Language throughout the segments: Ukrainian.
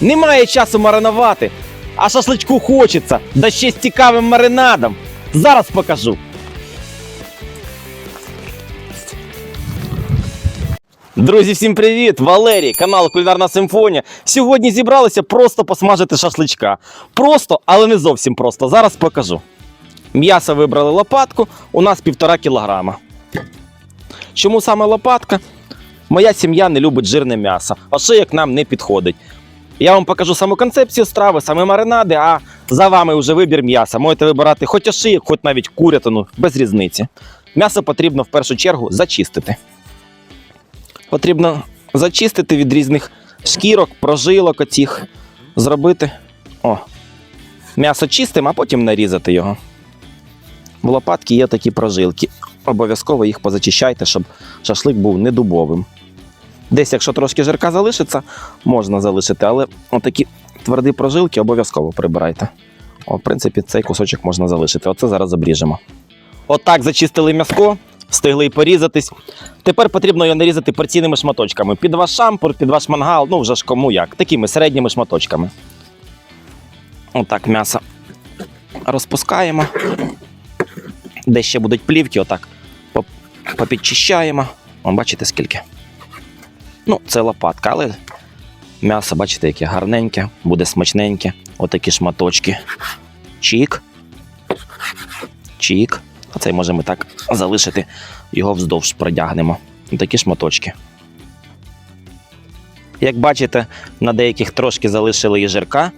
Немає часу маринувати, а шашличку хочеться, да ще з цікавим маринадом. Зараз покажу. Друзі, всім привіт! Валерій, канал Кулінарна Симфонія. Сьогодні зібралися просто посмажити шашличка. Просто, але не зовсім просто. Зараз покажу. М'ясо вибрали лопатку, у нас півтора кілограма. Чому саме лопатка? Моя сім'я не любить жирне м'ясо, а шиєк нам не підходить. Я вам покажу саму концепцію страви, саме маринади, а за вами вже вибір м'яса. Можете вибирати хоч ошиєк, хоч навіть курятину, без різниці. М'ясо потрібно в першу чергу зачистити. Потрібно зачистити від різних шкірок, прожилок оцих, зробити. О, м'ясо чистим, а потім нарізати його. В лопатки є такі прожилки. Обов'язково їх позачищайте, щоб шашлик був не дубовим. Десь, якщо трошки жирка залишиться, можна залишити, але отакі тверді прожилки обов'язково прибирайте. О, в принципі, цей кусочок можна залишити. Оце зараз обріжемо. Отак зачистили м'яско, встигли і порізатись. Тепер потрібно його нарізати порційними шматочками. Під ваш шампур, під ваш мангал, ну вже ж кому як, такими середніми шматочками. Отак м'ясо розпускаємо. Де ще будуть плівки, отак попідчищаємо. Бачите скільки. Ну, це лопатка, але м'ясо, бачите, яке гарненьке, буде смачненьке. Отакі шматочки. Чік. Чік. А цей можемо так залишити, його вздовж продягнемо. Такі шматочки. Як бачите, на деяких трошки залишили і жирка,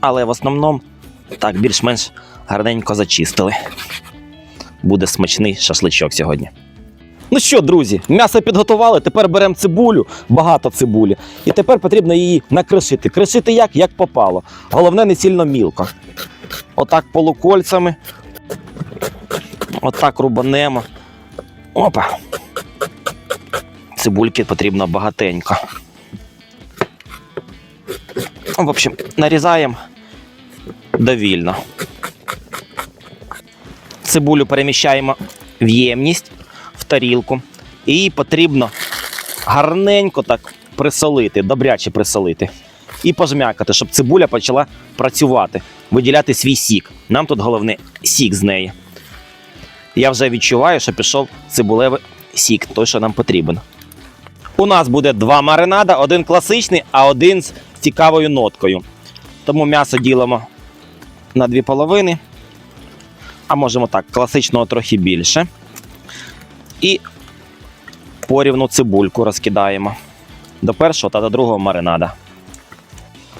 але в основному так більш-менш гарненько зачистили. Буде смачний шашличок сьогодні. Ну що, друзі, м'ясо підготували. Тепер беремо цибулю, багато цибулі. І тепер потрібно її накришити. Кришити як? Як попало. Головне, не сильно мілко. Отак полукольцями. Отак рубанемо. Опа. Цибульки потрібно багатенько. Ну, В общем, нарізаємо довільно. Цибулю переміщаємо в ємність, в тарілку. І її потрібно гарненько так присолити, добряче присолити. І пожмякати, щоб цибуля почала працювати, виділяти свій сік. Нам тут головне сік з неї. Я вже відчуваю, що пішов цибулевий сік, той, що нам потрібен. У нас буде два маринада, один класичний, а один з цікавою ноткою. Тому м'ясо ділимо на дві половини. А можемо так, класичного трохи більше. І порівну цибульку розкидаємо до першого та до другого маринада.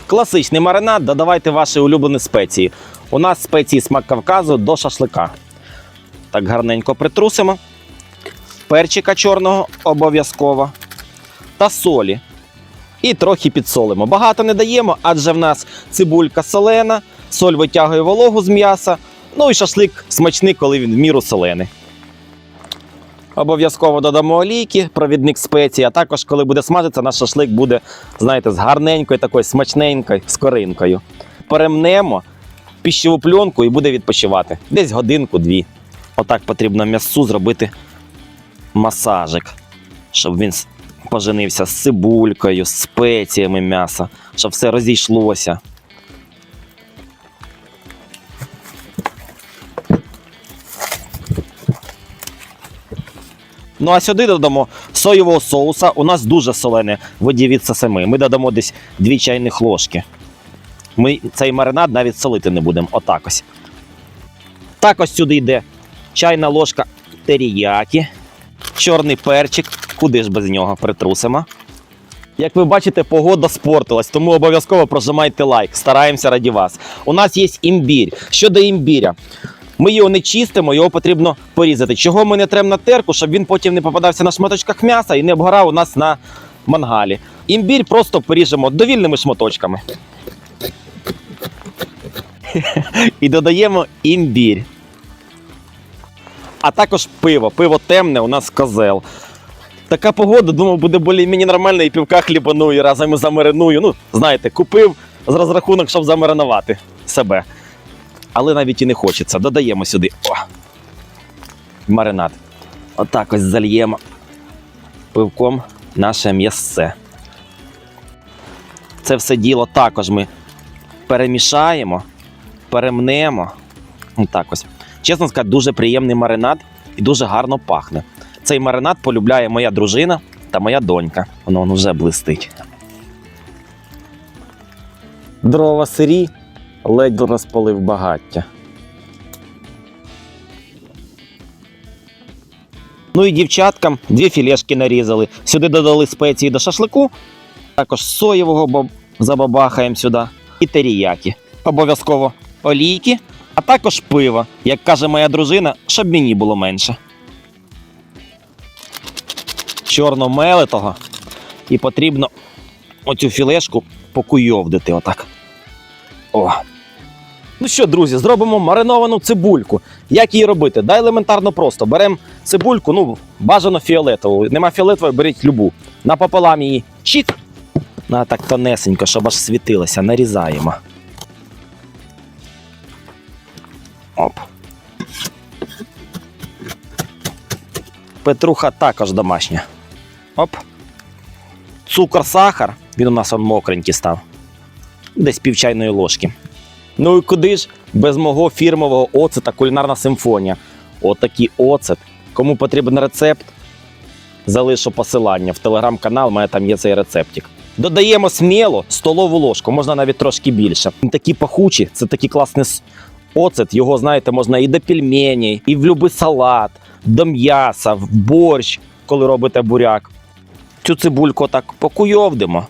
Класичний маринад, додавайте ваші улюблені спеції. У нас спеції смак Кавказу до шашлика. Так гарненько притрусимо. Перчика чорного обов'язково. Та солі. І трохи підсолимо. Багато не даємо, адже в нас цибулька солена, соль витягує вологу з м'яса. Ну і шашлик смачний, коли він в міру солений. Обов'язково додамо олійки, провідник спеції, а також, коли буде смажитися, наш шашлик буде, знаєте, з гарненькою, такою смачненькою скоринкою. Перемнемо піщову пленку і буде відпочивати. Десь годинку-дві. Отак потрібно м'ясу зробити масажик, щоб він поженився з цибулькою, з спеціями м'яса, щоб все розійшлося. Ну а сюди додамо соєвого соуса. У нас дуже солене, ви дивіться самі. Ми додамо десь 2 чайних ложки. Ми цей маринад навіть солити не будемо. Отак ось. Так ось сюди йде чайна ложка теріякі, чорний перчик. Куди ж без нього притрусимо. Як ви бачите, погода спортилась, тому обов'язково прожимайте лайк. Стараємося раді вас. У нас є імбір. Щодо імбіря, ми його не чистимо, його потрібно порізати. Чого ми не тремо на терку, щоб він потім не попадався на шматочках м'яса і не обгорав у нас на мангалі. Імбір просто поріжемо довільними шматочками. І додаємо імбір. А також пиво. Пиво темне, у нас козел. Така погода, думав, буде більш-мені нормально і півка хлібаную, разом замариную. Ну, знаєте, купив з розрахунок, щоб замаринувати себе. Але навіть і не хочеться. Додаємо сюди. О! Маринад. Отак ось зальємо пивком наше м'ясце. Це все діло також ми перемішаємо, перемнемо. Так ось. Чесно сказати, дуже приємний маринад і дуже гарно пахне. Цей маринад полюбляє моя дружина та моя донька. Воно, воно вже блистить. Дрова сирі ледь розпалив багаття. Ну і дівчаткам дві філешки нарізали. Сюди додали спеції до шашлику, також соєвого баб... забабахаємо сюди і теріякі. Обов'язково олійки, а також пиво, як каже моя дружина, щоб мені було менше. Чорно-мелитого. І потрібно оцю філешку покуйовдити отак. О. Ну що, друзі, зробимо мариновану цибульку. Як її робити? Да елементарно просто. Беремо цибульку, ну, бажано фіолетову. Нема фіолетової, беріть любу. Напополам її чик. На так тонесенько, щоб аж світилося. Нарізаємо. Оп. Петруха також домашня. Оп. Цукор, сахар. Він у нас он мокренький став. Десь пів чайної ложки. Ну і куди ж без мого фірмового оцета кулінарна симфонія. Отакий оцет. Кому потрібен рецепт, залишу посилання в телеграм-канал, у мене там є цей рецептик. Додаємо сміло столову ложку, можна навіть трошки більше. Він такі пахучі, це такий класний оцет. Його, знаєте, можна і до пельменей, і в будь-який салат, до м'яса, в борщ, коли робите буряк. Цю цибульку так покуйовдимо,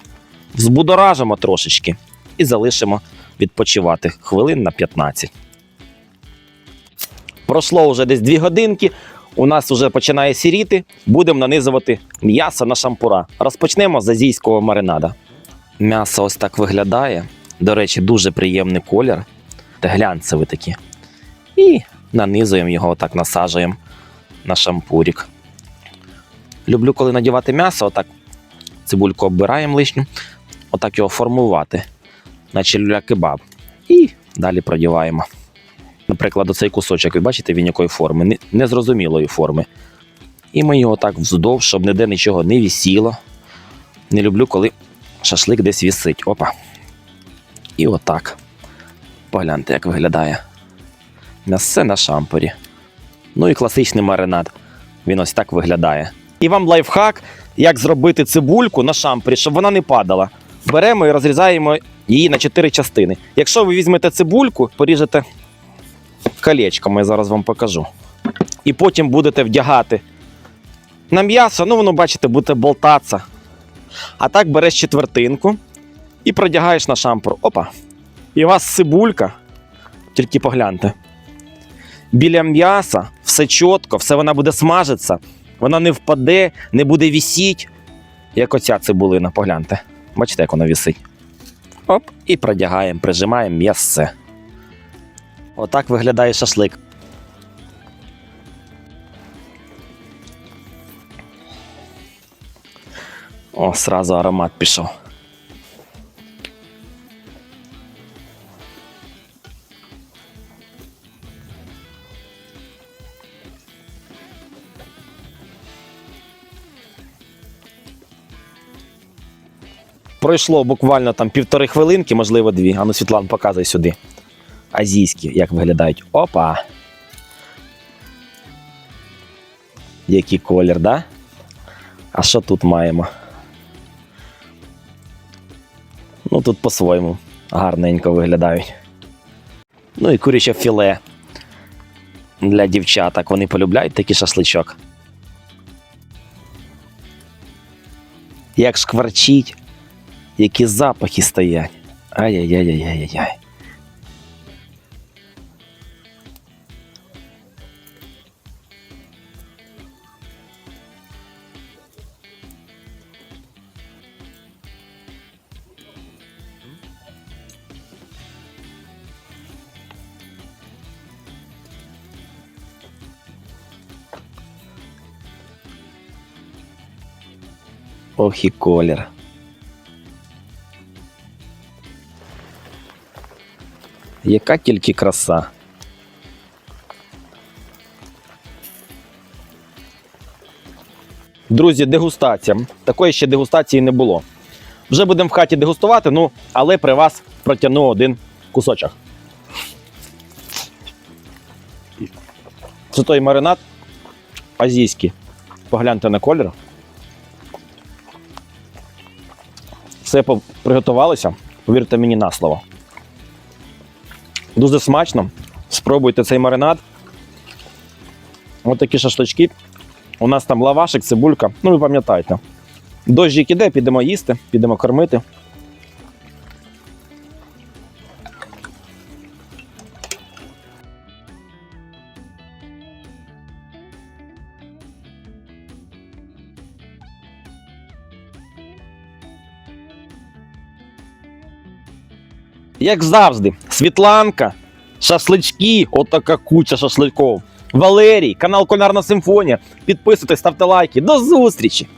взбудоражимо трошечки і залишимо відпочивати хвилин на 15. Пройшло вже десь 2 годинки. У нас вже починає сіріти. Будемо нанизувати м'ясо на шампура. Розпочнемо з азійського маринада. М'ясо ось так виглядає. До речі, дуже приємний колір. Та глянцевий такі. І нанизуємо його, отак насаджуємо на шампурік. Люблю, коли надівати м'ясо, отак цибульку оббираємо лишню, отак його формувати наче люля-кебаб. І далі продіваємо. Наприклад, оцей кусочок, ви бачите, він якої форми? Незрозумілої форми. І ми його так вздовж, щоб ніде нічого не вісіло. Не люблю, коли шашлик десь вісить. Опа. І отак. Погляньте, як виглядає. М'ясе на шампурі. Ну і класичний маринад. Він ось так виглядає. І вам лайфхак, як зробити цибульку на шампурі, щоб вона не падала. Беремо і розрізаємо її на 4 частини. Якщо ви візьмете цибульку, поріжете колечком, я зараз вам покажу. І потім будете вдягати на м'ясо, ну воно, бачите, буде болтатися. А так береш четвертинку і продягаєш на шампур. Опа. І у вас цибулька, тільки погляньте. Біля м'яса все чітко, все вона буде смажитися, вона не впаде, не буде вісіть, як оця цибулина, погляньте. Бачите, як вона вісить. Оп, і продягаємо, прижимаємо м'ясце. Отак виглядає шашлик. О, сразу аромат пішов. Пройшло буквально там півтори хвилинки, можливо, дві. Ану, Світлан, показуй сюди. Азійські, як виглядають. Опа. Який колір, да? А що тут маємо? Ну, тут по-своєму гарненько виглядають. Ну і куряче філе для дівчаток. Вони полюбляють такий шашличок. Як шкварчить, які запахи стоять. Ай-яй-яй-яй-яй-яй. Ох і колір. Яка тільки краса. Друзі, дегустація. Такої ще дегустації не було. Вже будемо в хаті дегустувати, ну, але при вас протягну один кусочок. Це той маринад азійський. Погляньте на колір. Все приготувалося, повірте мені на слово. Дуже смачно. Спробуйте цей маринад. Ось такі шашлички. У нас там лавашик, цибулька. Ну, ви пам'ятаєте. Дощик іде, підемо їсти, підемо кормити. Як завжди, Світланка, шашлички, отака куча шашликов. Валерій, канал Кулярна Симфонія. Підписуйтесь, ставте лайки. До зустрічі!